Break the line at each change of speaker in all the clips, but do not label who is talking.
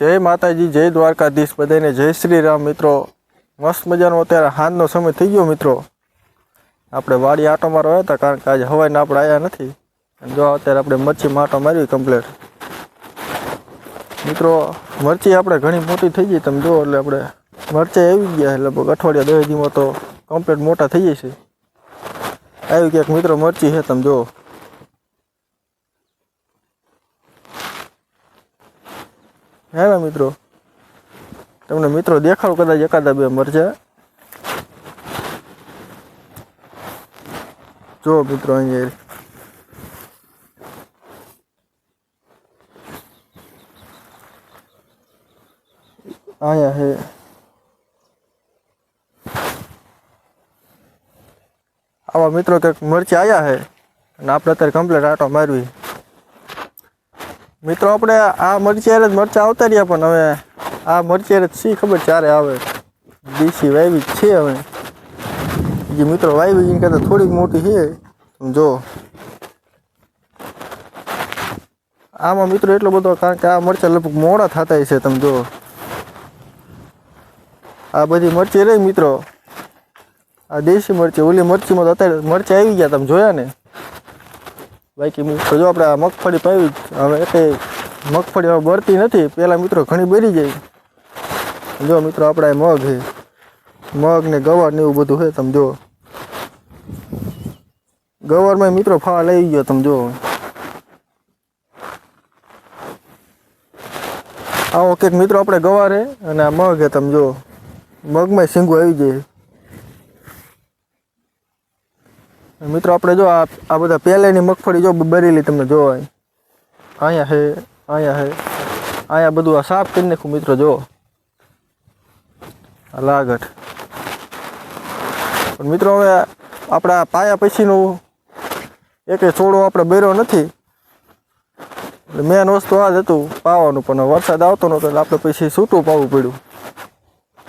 જય માતાજી, જય દ્વારકાધીશ બધાને, જય શ્રી રામ મિત્રો. મસ્ત મજાનો અત્યારે હાંજનો સમય થઈ ગયો મિત્રો. આપણે વાડી આટો મારવા હતા કારણ કે આજે હવાઈને આપણે આવ્યા નથી. જો અત્યારે આપણે મચ્છી માટો મારવી કમ્પ્લેટ મિત્રો, મરચી આપણે ઘણી મોટી થઈ ગઈ. તમે જુઓ એટલે આપણે મરચી આવી ગયા લગભગ અઠવાડિયા દહેજીમાં તો કમ્પ્લેટ મોટા થઈ જશે. આવી ક્યાંક મિત્રો મરચી છે, તમે જુઓ. હે ને મિત્રો? તમને મિત્રો દેખાડો કદાચ એકાદા બે મરચા? જો મિત્રો અહીંયા અહીંયા હે. આવા મિત્રો કંઈક મરચી આવ્યા છે અને આપણે અત્યારે કમ્પ્લીટ આટો મારવી. મિત્રો, આપણે આ મરચી હારે જ મરચા આવતા રહ્યા, પણ હવે આ મરચી જ શી ખબર ચારે આવે. દેશી વાવી છે હવે. જે મિત્રો વાવી એની કરતાં થોડીક મોટી છે. જો. આમાં મિત્રો એટલો બધો, કારણ કે આ મરચા લગભગ મોડા થતા છે, તમે જો. આ બધી મરચી રહી, મિત્રો. આ દેશી મરચી, ઓલી મરચીમાં તો અત્યારે મરચા આવી ગયા, તમે જોયા ને? બાકી મિત્રો જો આપણે આ મગફળી પાવી હવે એટલે મગફળી હવે બળતી નથી પહેલાં મિત્રો ઘણી બળી જાય. જો મિત્રો આપણા મગ છે, મગ ને ગવાર ને એવું બધું છે, તમે જો. ગવારમાં મિત્રો ફાવા લઈ ગયો, તમે જો. આવો કંઈક મિત્રો, આપણે ગવાર છે અને આ મગ છે, તમે જો. મગમાં શીંગું આવી જાય. મિત્રો, આપણે જો આ બધા પહેલેની મગફળી જો બરેલી તમને જોવાય. અહીંયા છે અહીંયા છે અહીંયા બધું આ સાફ કરી નાખું મિત્રો, જો. આ લાગટ પણ મિત્રો, હવે આપણા પાયા પછીનું એકે છોડો આપણે બેરો નથી. એટલે મેન વસ્તુ આ જ હતું પાવાનું, પણ વરસાદ આવતો નહોતો એટલે આપણે પછી છૂટું પાવું પડ્યું.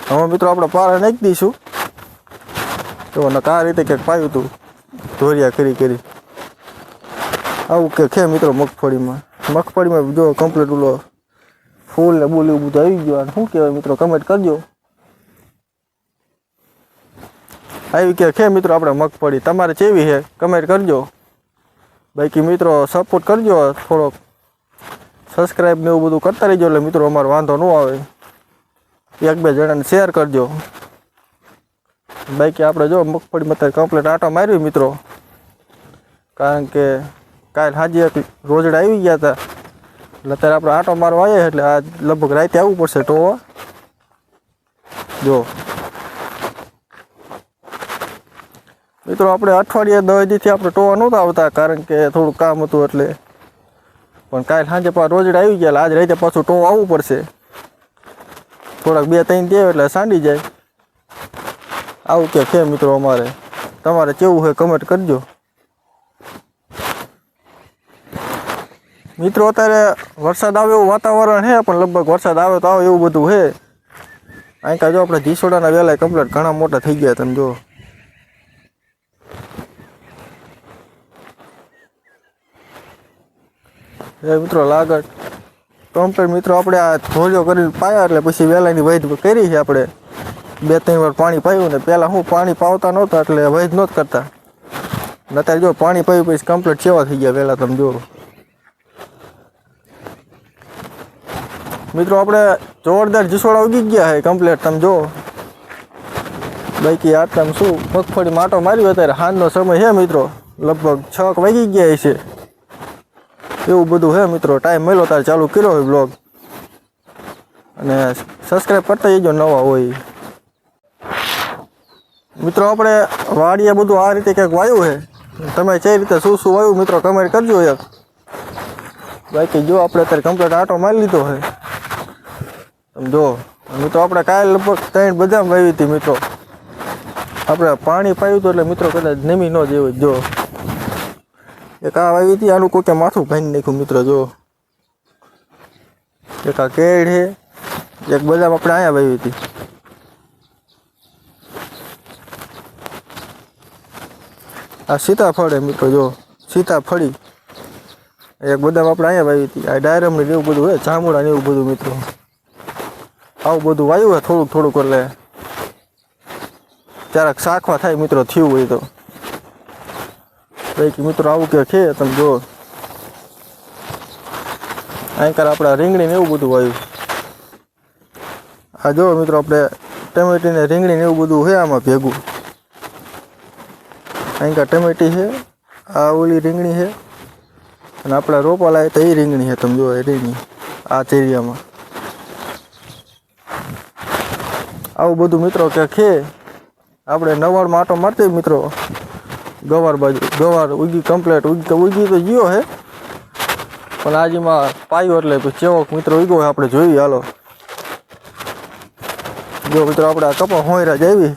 હવે મિત્રો, આપણે પારા નાખી દઈશું. તો આ રીતે કંઈક પાયું હતું ધોરિયા કરી કરી. આવું કે છે મિત્રો મગફળીમાં? મગફળીમાં જો કમ્પ્લીટ ઓલો ફૂલ ને બોલ એવું બધું આવી ગયું. શું કહેવાય મિત્રો? કમેન્ટ કરજો. આવી કે છે મિત્રો આપણે મગફળી? તમારે કેવી છે? કમેન્ટ કરજો. બાકી મિત્રો સપોર્ટ કરજો થોડોક. સબસ્ક્રાઈબ ને એવું બધું કરતા રહેજો એટલે મિત્રો અમારો વાંધો ન આવે. એક બે જણાને શેર કરજો. બાકી આપણે જો મગફળીમાં અત્યારે કમ્પ્લેટ આટો માર્યો મિત્રો. કારણ કે કાલ સાંજે એક રોજડા આવી ગયા હતા. એટલે અત્યારે આપણે આટો મારવા આવીએ એટલે આ લગભગ રાતે આવવું પડશે ટોવા જો. મિત્રો, આપણે અઠવાડિયે દસ દીથી આપણે ટોવા નહોતા આવતા, કારણ કે થોડું કામ હતું એટલે. પણ કાલ સાંજે પાછા રોજડા આવી ગયા આજ રાતે પાછું ટોવા આવવું પડશે. થોડાક બે ત્રણ દે એટલે સાંડી જાય. આવું કે છે મિત્રો અમારે. તમારે કેવું હોય કમેન્ટ કરજો. મિત્રો અત્યારે વરસાદ આવે એવું વાતાવરણ છે, પણ લગભગ વરસાદ આવે તો આવે એવું બધું છે. અહીં કાંઈ જો આપણે જીસોડાના વેલા કમ્પ્લેટ ઘણા મોટા થઈ ગયા તમે જો. એ મિત્રો લાગટ કમ્પ્લેટ મિત્રો આપણે આ ધોજો કરીને પાયા એટલે પછી વેલાની વૈધ કરી છે આપણે. બે ત્રણ વાર પાણી પાયું ને પહેલાં હું પાણી પાવતા નહોતા એટલે વૈધ નહોત કરતા. અત્યારે જો પાણી પાયું પછી કમ્પ્લીટ સેવા થઈ ગયા પહેલાં તમે જુઓ મિત્રો આપણે જોરદાર જસોડા ઉગી ગયા છે કમ્પ્લીટ તમે જુઓ બાકી આટલામાં શું મગફળી માટો માર્યો અત્યારે. હાંજનો સમય છે મિત્રો. લગભગ છ વાગી ગયા છે એવું બધું હે મિત્રો. ટાઈમ મળ્યો તારે ચાલુ કર્યો હોય બ્લોગ અને સબસ્ક્રાઈબ કરતા જજો નવા હોય. મિત્રો, આપણે વાડીએ બધું આ રીતે ક્યાંક વાયું છે. તમે કઈ રીતે શું શું વાયું, મિત્રો કમેન્ટ કરજો એક. બાકી જો આપણે અત્યારે કમ્પ્લેટ આટો મારી લીધો છે. તમે જો, મિત્રો, આપણે કાલ લગભગ ત્રણ બદામ વાવી હતી, મિત્રો. આપણે પાણી પાયું હતું એટલે મિત્રો કદાચ નમી ન જેવું જો એક આ વાવી હતી, આનું કોઈ માથું ભાંગી નાખ્યું, મિત્રો, જો. એક આ કેળ છે. એક બદામ આપણે અહીંયા વાવી હતી. આ સીતાફળ મિત્રો જો, સીતાફળી. એક બદામ આપણે અહીંયા વાવી હતી. આ ડાયરમ ને એવું બધું હોય જાંબુડા ને એવું બધું મિત્રો. આવું બધું વાયું હોય, થોડુંક થોડુંક એટલે ક્યારેક શાકમાં થાય મિત્રો, થયું હોય તો. બાકી મિત્રો આવું કે છે, તમે જો અહીં આપણા રીંગણી ને એવું બધું વાયું. આ જો મિત્રો, આપણે ટમેટી ને રીંગણી ને એવું બધું હોય આમાં ભેગું. અહીં ટમેટી છે, આ ઓલી રીંગણી છે, અને આપણા રોપા લાવે તો એ રીંગણી છે, તમે જો એ રીંગણી, આ ચેરિયામાં આવું બધું મિત્રો કે છે, આપણે નવાડમાં આટો મારતી મિત્રો. ગવાર બાજુ, ગવાર ઉગી કમ્પ્લેટ ઉગી ઉગી તો ગયો હે પણ આજમાં પાયો એટલે ચેવોક મિત્રો ઉગ્યો હોય આપણે જોઈએ, હાલો. જો મિત્રો આપણે આ કપા હોયરા જ આવી.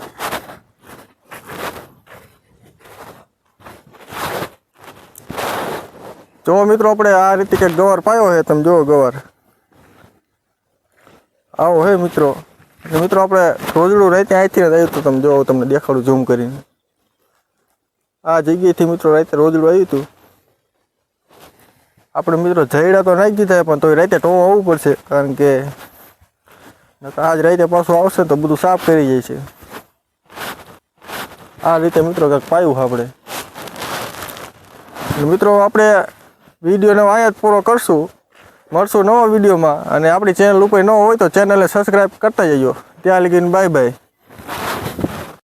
જો મિત્રો, આપણે આ રીતે કંઈક ગવાર પાયો છે, તમે જુઓ ગવાર. આવો હે મિત્રો. મિત્રો, આપણે રોજડું રાતે અહીંથી આવ્યું હતું, તમે જોવો તમને દેખાડું ઝૂમ કરીને. આ જગ્યાએથી મિત્રો, રાતે રોજડું આવ્યું હતું. આપણે મિત્રો જઈડા તો નાખી દીધા પણ તોય રાતે ટોવા આવવું પડશે, કારણ કે આજ રાતે પાછું આવશે તો બધું સાફ કરી જાય છે. આ રીતે મિત્રો, કંઈક પાયું આપણે. મિત્રો, આપણે વિડીયોને અહીંયા જ પૂરો કરશું. મળશું નવા વિડીયોમાં. અને આપણી ચેનલ ઉપર ન હોય તો ચેનલને સબસ્ક્રાઈબ કરતા જજો. ત્યાં લગીને બાય બાય